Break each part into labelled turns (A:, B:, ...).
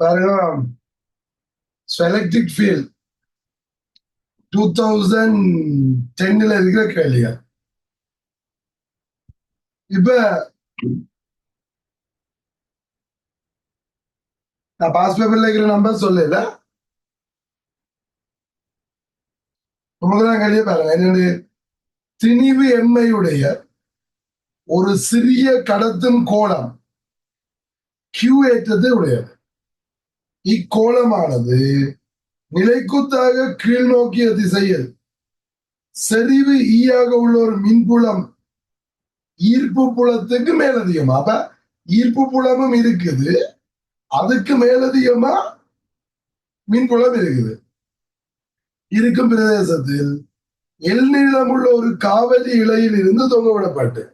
A: பாருங்க electric field two thousand டென்னில் இருக்கிற கேள்வியா? இப்ப நான் பாஸ் பேப்பர்ல இருக்கிற நம்பர் சொல்லல உங்களுக்கு தான் கேள்வியே பாருங்க. என்னன்னு திணிவு எம்மையுடைய ஒரு சிறிய கடத்தும் கோலம் கியூ உடையது இக்கோளமானது நிலைக்குத்தாக கீழ் நோக்கிய திசையில் செறிவு e ஈயாக உள்ள ஒரு மின்புலம் ஈர்ப்பு புலத்துக்கு மேலதிகமா? அப்ப ஈர்ப்பு புலமும் இருக்குது. அதுக்கு மேலதிகமா மின்புலம் இருக்குது. இருக்கும் பிரதேசத்தில் எல் உள்ள ஒரு காவலி இலையில் இருந்து தொங்கவிடப்பட்டு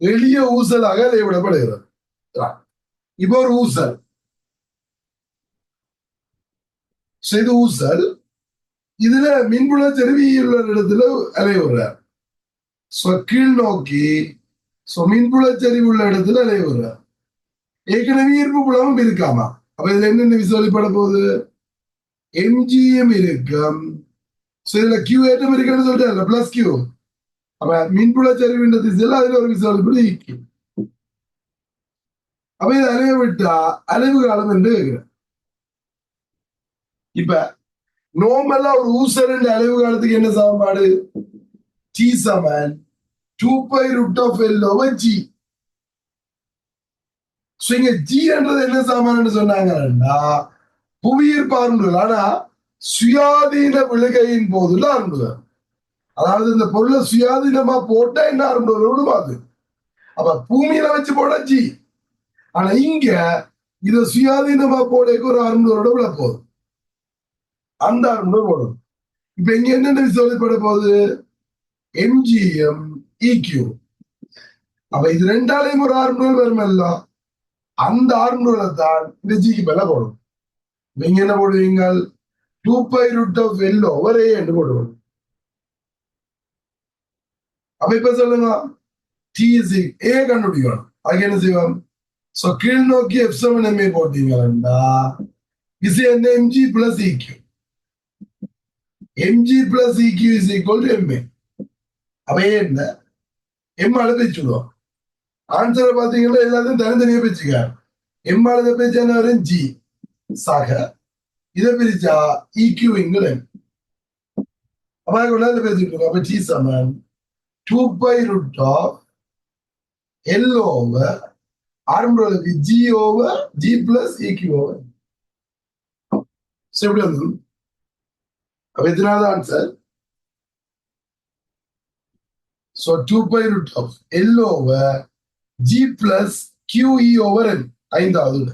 A: எளிய ஊசலாக அதை விடப்படுகிறது இப்போ ஒரு ஊசல். செய்து ஊசல் இதுல மின்புல செருவியுள்ள இடத்துல அலைவுறார் கீழ் நோக்கி மின்புல செறிவு உள்ள இடத்துல அலைவுறார் ஏற்கனவே ஈர்ப்பு புலமும் இருக்காமா? அப்ப இதுல என்னென்ன விசுவலிப்பட போகுது? எம்ஜிஎம் இருக்கும். இதுல கியூ ஏற்றம் இருக்குன்னு சொல்லிட்டு பிளஸ் கியூ அப்ப மின்புல செறிவுன்ற திசையில் அதுல ஒரு விசுவலிப்பட இருக்கும் அப்ப இது அலைய விட்டா அலைவு காலம் என்று கேட்கிறேன். இப்ப நோம்பெல்லாம் ஒரு ஊசரண்ட அழிவு காலத்துக்கு என்ன சமன்பாடு? T Saman. Two pi root of L over G இங்க ஜின்றது என்ன சமன்னு சொன்னாங்கன்னா புவியீர்ப்பு ஆனா சுயாதீன விழுகையின் போதுல அரும்புகள் அதாவது இந்த பொருளை சுயாதீனமா போட்டா என்ன அரும்புகள் விடுமாது அப்ப பூமியில வச்சு போட ஜி ஆனா இங்க இத சுயாதீனமா போடக்கு ஒரு அறுநூறு விட போதும் அந்த அறுநூறு போடும் இப்ப இங்க என்னென்ன விசாரிப்பட போகுது? எம்ஜிஎம் இக்யூ அப்ப இது ரெண்டாலையும் ஒரு அறுநூறு அரும்புகள் வருமல்ல அந்த அரும்புகளை தான் இந்த ஜிக்கு மேல போடும். நீங்க என்ன போடுவீங்க two pi root of L over A என்று போடுவோம். அப்ப இப்ப சொல்லுங்க. டி ஏ கண்டுபிடிக்கணும். அதுக்கு என்ன செய்வோம்? சோ கீழ் நோக்கி எஃப் செவன் எம்ஏ போட்டீங்கன்னா இஸ் என்ன MG plus EQ MG plus EQ is equal to MA அவையே என்ன எம் அழுத வச்சுடுவோம் ஆன்சரை பார்த்தீங்கன்னா எல்லாத்தையும் தனித்தனியாக பிரிச்சுக்க எம் அழுத பேச்சு என்ன வரும் ஜி சக இதை பிரிச்சா இக்யூ எம் அப்ப கொண்டாந்து பேசிட்டு இருக்கோம் அப்ப T Saman two pi root of L over ஆரம்பி G over G plus EQ over எப்படி வந்தது? அப்ப எத்தனாவது answer So 2 pi root of L over G plus QE over N. ஐந்தாவது விட.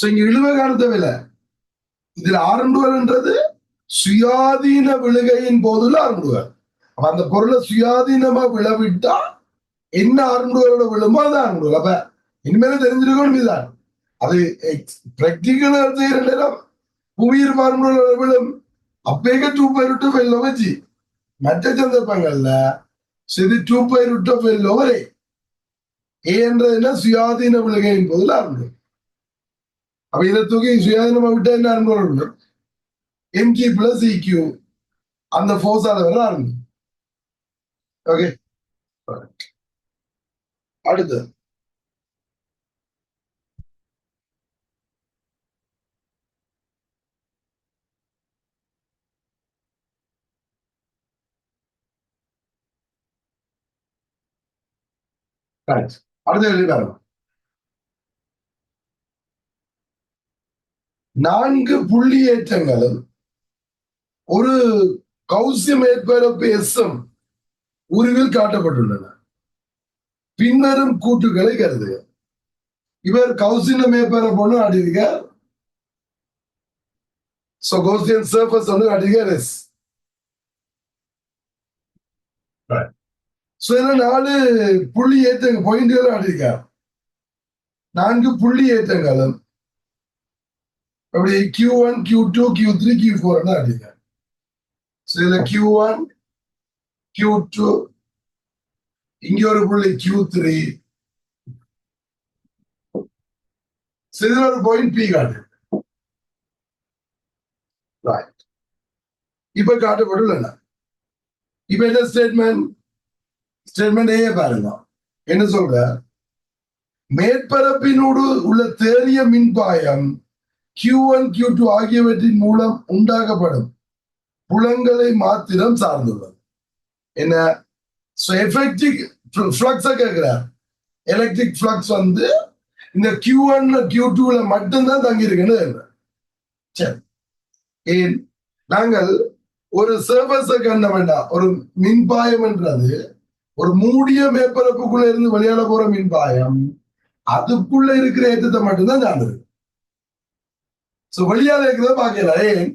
A: Okay. இங்க இழுவ விலை. இதுல ஆரம்புகள்ன்றது சுயாதீன விழுகையின் போதுல ஆரம்புவர் அப்ப அந்த பொருளை சுயாதீனமா விழவிட்டா என்ன ஆரம்புவரோட விழுமோ அது ஆரம்புகள் அப்ப இனிமேல தெரிஞ்சிருக்கணும் இதுதான். அது பிராக்டிக்கலா செய்யற நேரம் புவியீர் ஆரம்புகளோட விழும். அப்பேக டூ பை ரூட் ஆஃப் எல்லோ வச்சு. மற்ற சந்தர்ப்பங்கள்ல சரி டூ பை ரூட் ஆஃப் எல்லோ வரே ஏன்றது என்ன? சுயாதீன விழுகையின் போதுல ஆரம்புகள் அப்ப இதை தூக்கி சுயாதீனமா விட்டா என்ன ஆரம்புகள் விழும் எம்ஜி பிளஸ் இக்யூ அந்த ஃபோர்ஸால வர ஆரம்பி ஓகே அடுத்து அடுத்த கேள்வி நான்கு புள்ளி ஏற்றங்களும் ஒரு கௌசிய மேற்பரப்பு எஸ்எம் உருவில் காட்டப்பட்டுள்ளன. பின்வரும் கூட்டுகளை கருதுக. இவர் கௌசின மேற்பரப்பு அடிக்கிறார் சோ கௌசியன் சர்ஃபஸ் ஒன்று அடிக்கிறார் எஸ் இதுல நாலு புள்ளி ஏற்றங்கள் பாயிண்ட்கள் அடிக்கார் நான்கு புள்ளி ஏற்றங்களும் அப்படி Q one Q two Q three Q four அடிக்கார் So, இதுல கியூ ஒன் கியூ டூ இங்க ஒரு புள்ளி கியூ த்ரீ இதுல ஒரு பாயிண்ட் பி காட்டு. ரைட் இப்ப காட்டப்பட்டுள்ள இப்ப என்ன ஸ்டேட்மெண்ட் ஸ்டேட்மெண்ட் ஏ பாருங்க. என்ன சொல்ற? மேற்பரப்பினோடு உள்ள தேறிய மின்பாயம் கியூ ஒன் கியூ டூ ஆகியவற்றின் மூலம் உண்டாக்கப்படும் புலங்களை மாத்திரம் சார்ந்துள்ளது. என்ன? எஃபெக்டிக் ஃப்ளக்ஸை கேட்கிறார் எலக்ட்ரிக் ஃபிளக்ஸ் வந்து இந்த கியூ ஒன்ல கியூ டூல மட்டும்தான் தங்கி இருக்குன்னு சரி. ஏன்? நாங்கள் ஒரு சர்வஸ கண்ண வேண்டாம் ஒரு மின்பாயம் என்றது ஒரு மூடிய மேற்பரப்புக்குள்ள இருந்து வெளியால போற மின்பாயம் அதுக்குள்ள இருக்கிற ஏற்றத்தை மட்டும்தான் சார்ந்திருக்கு. சோ வெளியால இருக்கிறத பாக்கல ஏன்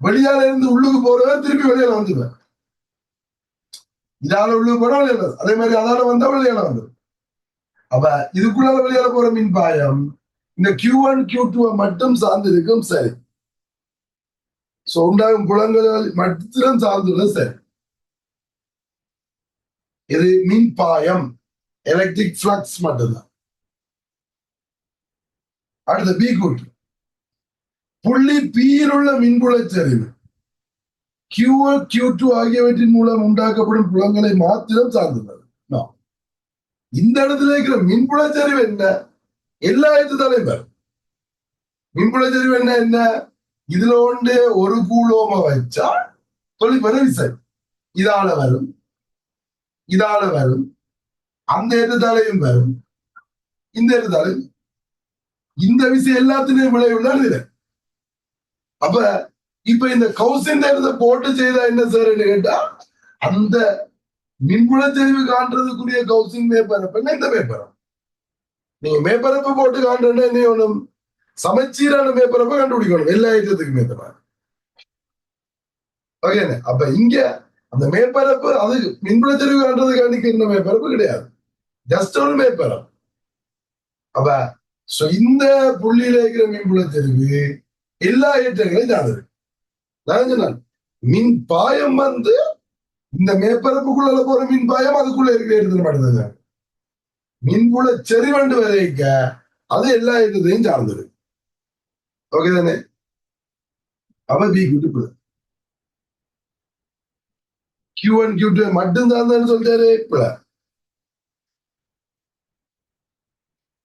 A: வெளியால இருந்து உள்ளுக்கு போறவன் திருப்பி வெளியால வந்துடுவேன். இதால உள்ளுக்கு போனா வெளியால அதே மாதிரி அதால வந்தா வெளியால வந்துடும். அப்ப இதுக்குள்ளால வெளியால போற மின் பாயம் இந்த கியூ ஒன் கியூ டூ மட்டும் சார்ந்து இருக்கும் சரி. சோ உண்டாகும் குளங்கள் மட்டும் சார்ந்துள்ள சரி. இது மின் பாயம் எலக்ட்ரிக் பிளக்ஸ் மட்டும்தான். அடுத்த பி கூட்டு புள்ளி பியில் உள்ள மின்புலச் சரிவு. கியூ கியூ டூ ஆகியவற்றின் மூலம் உண்டாக்கப்படும் புலங்களை மாத்திரம் சார்ந்துள்ளது. இந்த இடத்துல இருக்கிற மின்புலச்சரிவு என்ன? எல்லா இடத்து தலைவர். மின்புலச்சரிவு என்ன என்ன? இதுல ஒன்று ஒரு கூலோம வச்சா தொழிற்பெற விசை. இதால வரும். இதால வரும். அந்த இடத்தாலையும் வரும். இந்த இடத்தாலையும் இந்த விசை எல்லாத்திலையும் விளைவுள்ள இது அப்ப இப்ப இந்த கௌசின் இடத்தை போட்டு செய்தா என்ன சார் கேட்டா அந்த மின்புலச்சரிவு காண்றதுக்குரிய கௌசின் மேற்பரப்புன்னா இந்த மேற்பரப்பு. நீங்க மேற்பரப்பு போட்டு காண்றேன்னா என்ன ஒண்ணும் சமச்சீரான மேற்பரப்பை கண்டுபிடிக்கணும். எல்லா ஐட்டத்துக்கும் ஏற்ற மாதிரி. ஓகேண்ணே அப்ப இங்க அந்த மேற்பரப்பு அது மின்புலச்சரிவு காண்றதுக்கு இந்த மேற்பரப்பு? கிடையாது. ஜஸ்ட் ஒரு மேற்பரப்பு. அப்ப சோ இந்த புள்ளியில இருக்கிற மின்புலச்சரிவு எல்லா ஏற்றங்களையும் சார்ந்தது நான் சொன்னேன் மின் பாயம் வந்து இந்த மேற்பரப்புக்குள்ள போற மின் பாயம் அதுக்குள்ள இருக்கிற இடத்துல மட்டும்தாங்க மின்புல செறிவண்டு வரைக்க அது எல்லா இடத்தையும் சார்ந்தது. ஓகே தானே? அவ பி கூட்டு கியூ ஒன் கியூ டூ மட்டும் தான் சொல்லிட்டாரு இப்ப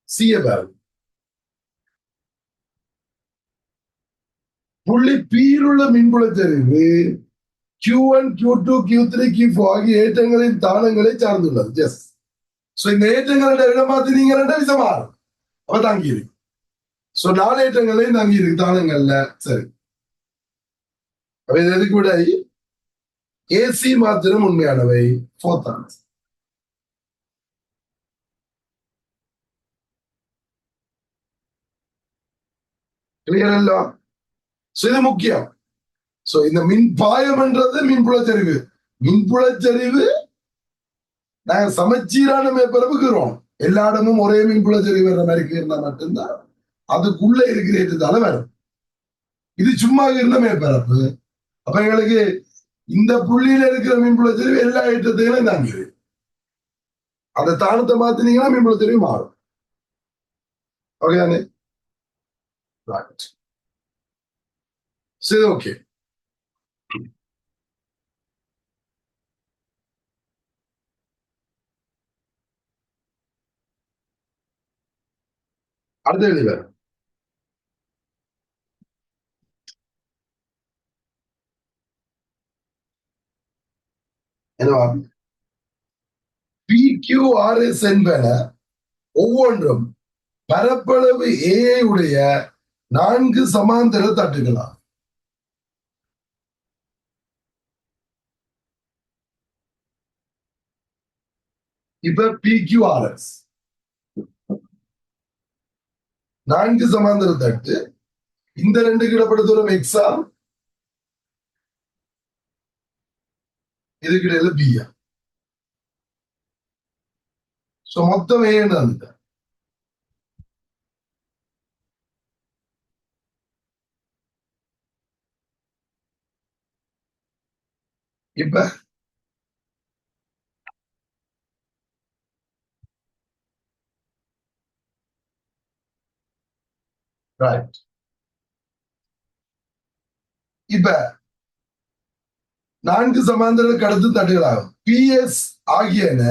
A: சிஏ பாருங்க புள்ளி பியில் உள்ள மின்புலச்சரிவு Q one Q two Q three Q four ஆகிய ஏற்றங்களின் தானங்களை சார்ந்துள்ளது. ஜெஸ் சோ இந்த ஏற்றங்களோட இடமாத்தினீங்க விசை மாறும் அப்ப தாங்கி இருக்கு. சோ நாலு ஏற்றங்களையும் தங்கி இருக்கு. தானங்கள்ல சரி. அப்ப இது எதுக்கு விட? ஏசி மாத்திரம் உண்மையானவை. ஃபோர்த் ஆன்சர் கிளியர் அல்லவா சோ இது முக்கியம். சோ இந்த மின் பாயம்ன்றது மின்புலச்சரிவு மின்புலச்சரிவு நாங்க சமச்சீரான மேற்பரப்புக்குறோம் எல்லா இடமும் ஒரே மின்புலச்சரிவு வர்ற மாதிரி இருந்தா மட்டும்தான் அதுக்குள்ள இருக்கிற ஏற்றத்தால வரும். இது சும்மா இருந்த மேற்பரப்பு அப்ப எங்களுக்கு இந்த புள்ளியில இருக்கிற மின்புலச்சரிவு எல்லா ஏற்றத்தையும் தாங்கிது அந்த தானத்தை மாத்தினீங்கன்னா மின்புலச்சரிவு மாறும். ஓகே தானே ரைட் சரி ஓகே அடுத்த எழுதில என்னவா பிக்யூஆர்எஸ் என்பன ஒவ்வொன்றும் பரப்பளவு ஏ உடைய நான்கு சமாந்தர தட்டுகளாகும் இப்ப பிக்யூஆர்எஸ் நான்கு சமாந்தர தட்டு. இந்த ரெண்டு கிடப்பட தூரம் எக்ஸா இதுக்கிடையில பிஆ சோ மொத்தம் ஏன்னு அந்த இப்ப ரைட் இப்ப நான்கு சமாந்தர கடத்து தட்டுகளாகும். பிஎஸ் ஆகியன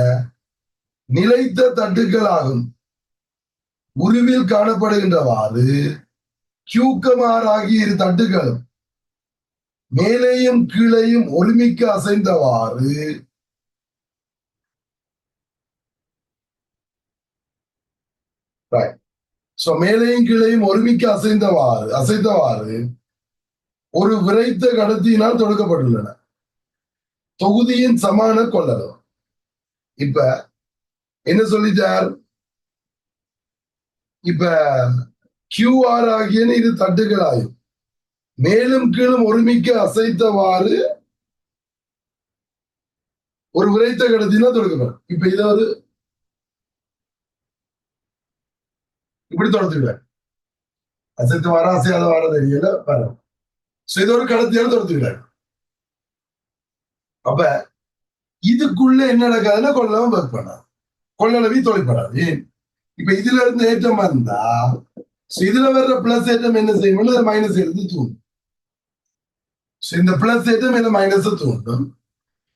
A: நிலைத்த தட்டுகளாகும். உருவில் காணப்படுகின்றவாறு கியூக்கமார் ஆகிய இரு தட்டுகளும் மேலேயும் கீழேயும் ஒருமிக்க அசைந்தவாறு ரைட் சோ மேலையும் கீழையும் ஒருமிக்க அசைந்தவாறு அசைத்தவாறு ஒரு விரைத்த கடத்தியினால் தொடுக்கப்பட்டுள்ளன. தொகுதியின் சமான கொள்ளளவு. இப்ப என்ன சொல்லிட்டார்? இப்ப கியூஆர் ஆகிய இது தட்டுகளாயும் மேலும் கீழும் ஒருமிக்க அசைத்தவாறு ஒரு விரைத்த கடத்தினா தொடுக்கப்படும். இப்ப இதாவது ஒரு இப்படி தொடுத்துக்கிறேன் அசத்து வர அசையாத வர தெரியல வர சோ இது ஒரு கடத்தியால தொடுத்துக்கிறேன் அப்ப இதுக்குள்ள என்ன நடக்காதுன்னா கொள்ளவும் ஒர்க் பண்ணாது. கொள்ளளவி தொலைப்படாது. ஏன்? இப்ப இதுல இருந்து ஏற்றம் இருந்தா இதுல வர்ற பிளஸ் ஏற்றம் என்ன செய்யும்? மைனஸ் எடுத்து தூண்டும். இந்த பிளஸ் ஏற்றம் என்ன மைனஸ் தூண்டும்?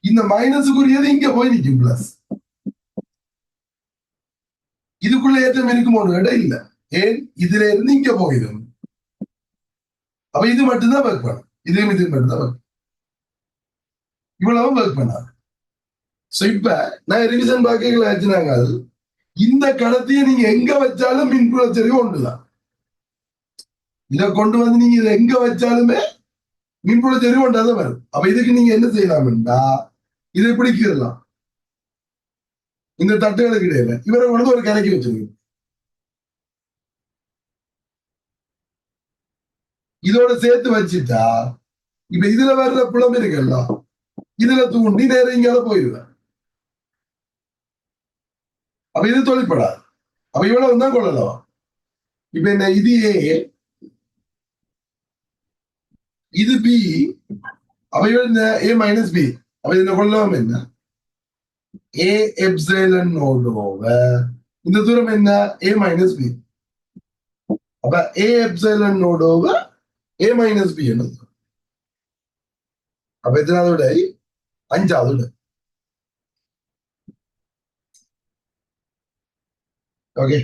A: இந்த மைனஸுக்குரியது இங்க போய் நிற்கும் பிளஸ் இதுக்குள்ள ஏற்றம் இருக்கும் கேட்டா இல்ல. ஏன்? இதுல இருந்து இங்க போயிடும். அப்ப இது மட்டும்தான் ஒர்க் பண்ணும் இதையும் இது மட்டும்தான் work இவ்வளவும் ஒர்க் பண்ணாது சோ இப்ப நான் ரிவிஷன் பாக்கைகள் ஆச்சுனாங்க இந்த கடத்தியை நீங்க எங்க வச்சாலும் மின்புல சரிவு ஒன்றுதான் இதை கொண்டு வந்து நீங்க இதை எங்க வச்சாலுமே மின்புல சரிவு ஒன்றாதான் வரும். அப்ப இதுக்கு நீங்க என்ன செய்யலாம்டா இதை பிடிக்கலாம் இந்த தட்டுகளுக்கு இடையில. இவரை கொண்டு ஒரு கரைக்கு வச்சிருக்கு இதோட சேர்த்து வச்சுட்டா இப்ப இதுல வர்ற புலம் இருக்குல்ல இதுல தூண்டி நேர இங்கால போயிடுவேன். அப்ப இது தொழிற்படாது. அப்ப இவ்வளவு தான் கொள்ளலாம். இப்ப என்ன இது ஏ இது பி அப்ப இவள் என்ன ஏ மைனஸ் பி அப்ப இதுல கொள்ளலாம் என்ன? ஏ எப்சைலன் ஓவர் இந்த தூரம் என்ன? ஏ மைனஸ் பி அப்ப A epsilon over A minus B என்னது? அப்ப எத்தனாவது விடை? அஞ்சாவது விடை. ஓகே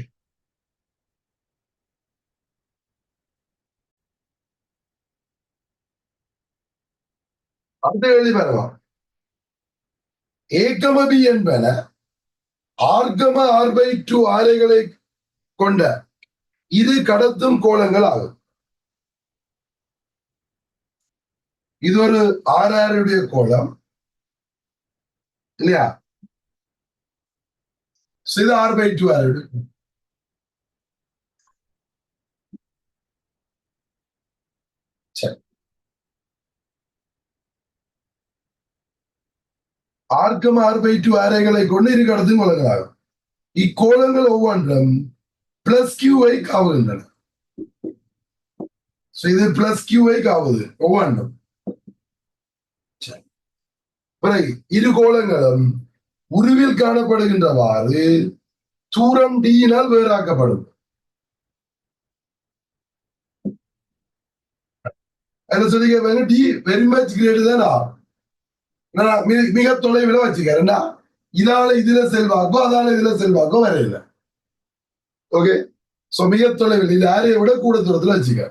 A: அடுத்த எழுதி பாருங்க. ஏகமபி என்பன ஆர்கம ஆர்பை டூ ஆலைகளை கொண்ட இரு கடத்தும் கோலங்கள் ஆகும் இது ஒரு ஆறாருடைய கோலம். இல்லையா? சில ஆர்பை டு டூ ஆறு சரி ஆர்க்கம் ஆர் பை കൊണ്ട് ஆரைகளை கொண்டு இரு கடத்தும் கோலங்களாகும் இக்கோலங்கள் ஒவ்வொன்றும் பிளஸ் கியூவை காவுகின்றன. இது பிளஸ் கியூவை காவுது ஒவ்வொன்றும். பிறகு இரு கோலங்களும் உருவில் காணப்படுகின்றவாறு தூரம் டியினால் வேறாக்கப்படும். என்ன சொல்லி டி வெரி மச் கிரேட் தான் ஆர் மிக- மிக தொலைவில் வச்சுக்கிறேன்னா இதால இதுல செல்வாக்கோ அதால இதுல செல்வாக்கோ வரையில. ஓகே சோ மிக தொலைவில் இது யாரையை விட கூட தூரத்துல வச்சுக்க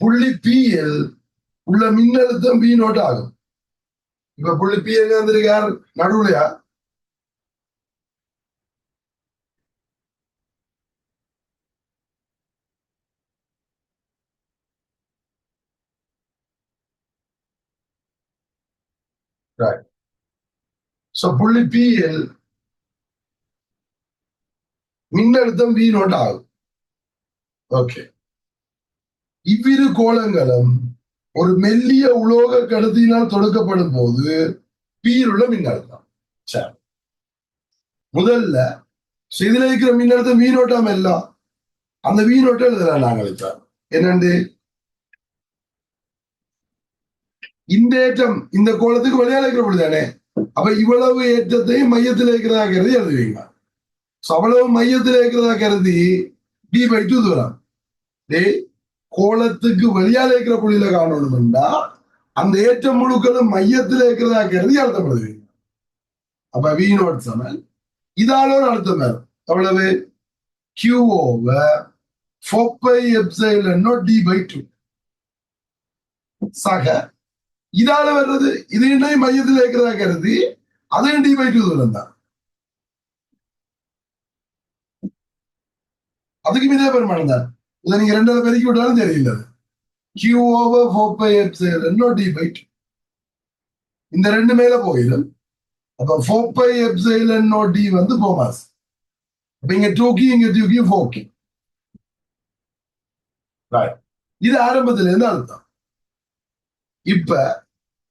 A: புள்ளி பிஎல் உள்ள மின்னழுத்தம் பி நோட் ஆகும். இப்ப புள்ளி பி எங்க வந்திருக்கார் நடுவுலையா? சோ புள்ளி பியில் மின்னழுத்தம் வி நோட் ஆகும். ஓகே இவ்விரு கோலங்களும் ஒரு மெல்லிய உலோக கடத்தியினால் தொடுக்கப்படும் போது பியில் உள்ள மின்னழுத்தம். சரி. முதல்ல so இதுல இருக்கிற மின்னழுத்தம் வீணோட்டம் எல்லாம் அந்த வீணோட்டம் எழுதலாம் நாங்கள் இப்ப. என்னண்டு? இந்த ஏற்றம் இந்த கோலத்துக்கு வெளியால இருக்கிற பொழுதுதானே? அப்ப இவ்வளவு ஏற்றத்தையும் மையத்தில் இருக்கிறதா கருதி எழுதுவீங்க. அவ்வளவு மையத்தில் இருக்கிறதா கருதி டி பை டூ தூரம். கோலத்துக்கு வெளியால இருக்கிற புள்ளியில காணணும்னா அந்த ஏற்றம் முழுக்களும் மையத்தில் இருக்கிறதா கருதி அழுத்தப்படுவீங்க. அப்ப வி நோட் சமன் இதால ஒரு அழுத்தம் வரும். எவ்வளவு? Q over four pi T pi two சக இதால வர்றது இது இன்னும் மையத்தில் இருக்கிறதா கருதி அதையும் டி பை டூ தூரம் தான் அதுக்கும் இதே பெருமானம் தான். இதை நீங்க ரெண்டாவது பெருக்கி விட்டாலும் தெரியல. Q over four pi epsilon T pi two இந்த ரெண்டு மேல போயிடும். அப்ப ஃபோர் பை எப்சைலன் டி வந்து போமாஸ் அப்ப இங்க டூக்கி இங்க டூக்கி ஃபோக்கி இது ஆரம்பத்துல இருந்து அர்த்தம் இப்ப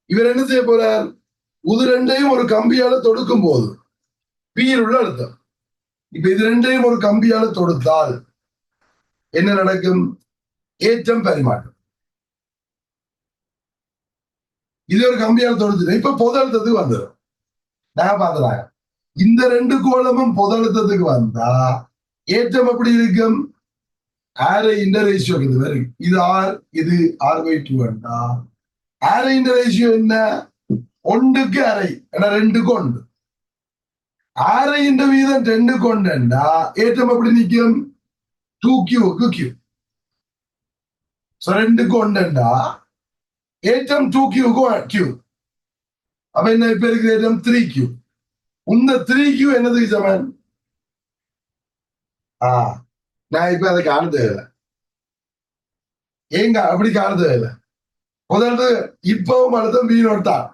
A: இவர் என்ன செய்ய போறார்? உது ரெண்டையும் ஒரு கம்பியால தொடுக்கும் போது பீர் உள்ள அழுத்தம். இப்ப இது ரெண்டையும் ஒரு கம்பியால தொடுத்தால் என்ன நடக்கும்? ஏற்றம் பரிமாற்றம். இது ஒரு கம்பியால் தொடுத்து இப்ப பொது அழுத்தத்துக்கு வந்துடும் நான் பாத்துறாங்க இந்த ரெண்டு கோலமும் பொது அழுத்தத்துக்கு வந்தா ஏற்றம் எப்படி இருக்கும்? ஆரை இந்த ரேஷியோ இது வரும். இது ஆர் இது ஆர் பை டூ வேண்டா அரைன்ற ரேஷியோ என்ன? ஒன்றுக்கு அரை. ஏன்னா ரெண்டுக்கு ஒன்று. அரைன்ற வீதம் ரெண்டுக்கு ஒன்றுண்டா ஏற்றம் எப்படி நிற்கும்? டூ கியூக்கு கியூ ஸோ ரெண்டுக்கு ஒன்றுண்டா ஏற்றம் டூ கியூக்கு கியூ அப்ப என்ன இப்ப இருக்கிற ஏற்றம் த்ரீ கியூ இந்த த்ரீ கியூ என்னது சமன் ஆ நான் இப்ப அதை காண தேவையில்லை. ஏங்க அப்படி காண தேவையில்லை? முதல்ல இப்பவும் அழுத்தம் வீணோட் தான்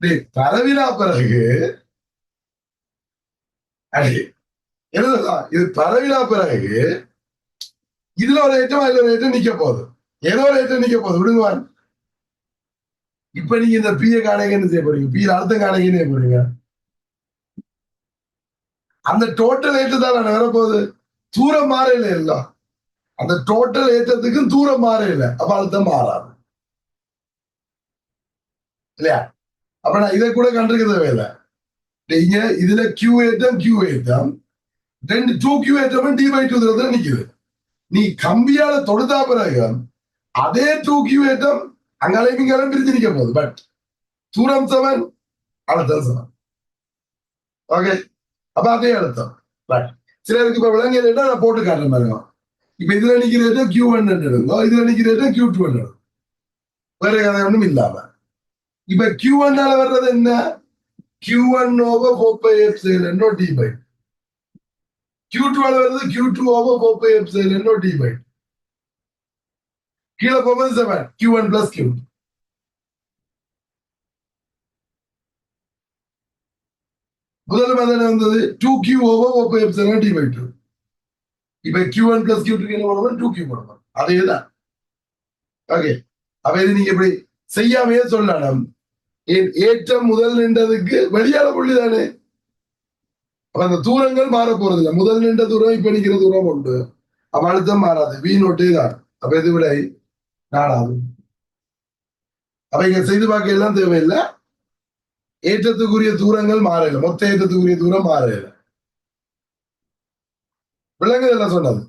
A: டேய், பரவினா பிறகு. அடி எழுதலாம் இது பரவினா பிறகு. இதுல ஒரு ஏற்றம் அதுல ஒரு ஏற்றம் நிக்க போகுது. ஏதோ ஒரு ஏற்றம் நிக்க போகுது. விடுங்குவான் இப்ப நீங்க இந்த பீய காணகன்னு செய்ய போறீங்க? பிய அர்த்தம் காணகன்னு செய்ய போறீங்க? அந்த டோட்டல் ஏற்று தான் நான் வரப்போகுது தூரம் மாறையில எல்லாம். அந்த டோட்டல் ஏற்றத்துக்கும் தூரம் மாறையில அப்ப அழுத்தம் மாறாது. இல்லையா? அப்ப நான் இதை கூட கண்டிருக்க தேவையில்லை நீங்க இதுல கியூ ஏற்றம் கியூ ஏற்றம். ரெண்டு டூ கியூ ஏற்றமும் டி பை டூ தூரத்துல நிக்குது. நீ கம்பியால தொடுத்தா பிறகு அதே டூ கியூ ஏற்றம் அங்காலையும் இங்காலையும் பிரிஞ்சு நிக்க போகுது. பட் தூரம் செவன் அழுத்தம் செவன் ஓகே அப்ப அதே அழுத்தம். பட் சிலருக்கு இப்ப விளங்கியது நான் போட்டு காட்டுறேன் பாருங்க. இப்ப இதுல நிக்கிறதோ கியூ ஒன் எடுங்க இதுல நிக்கிறதோ கியூ டூ எடுங்க வேற கதை ஒண்ணும் இல்லாம இப்ப கியூ ஒன்னால வர்றது என்ன Q one over four pi epsilon T pi Q two வருது Q two over four pi epsilon T pi கீழே போகும்போது seven Q one plus Q முதல் மாதிரி வந்தது two Q over four pi epsilon T pi two இப்ப Q one plus Q two என்ன பண்ணணும் two Q பண்ணணும் அதே தான் ஓகே அப்ப இது நீங்க இப்படி செய்யாமையே சொல்லலாம் ஏன் ஏற்றம் முதல் நின்றதுக்கு வெளியால புள்ளி தானே? அப்ப அந்த தூரங்கள் மாற போறது இல்லை முதல் நின்ற தூரம் இப்ப நிக்கிற தூரம் உண்டு. அப்ப அழுத்தம் மாறாது. வி நோட்டே தான். அப்ப இது விடை? நாலாவது. அப்ப இங்க செய்து பார்க்க எல்லாம் தேவையில்லை. ஏற்றத்துக்குரிய தூரங்கள் மாறல மொத்த ஏற்றத்துக்குரிய தூரம் மாறல விலங்குதெல்லாம் சொன்னது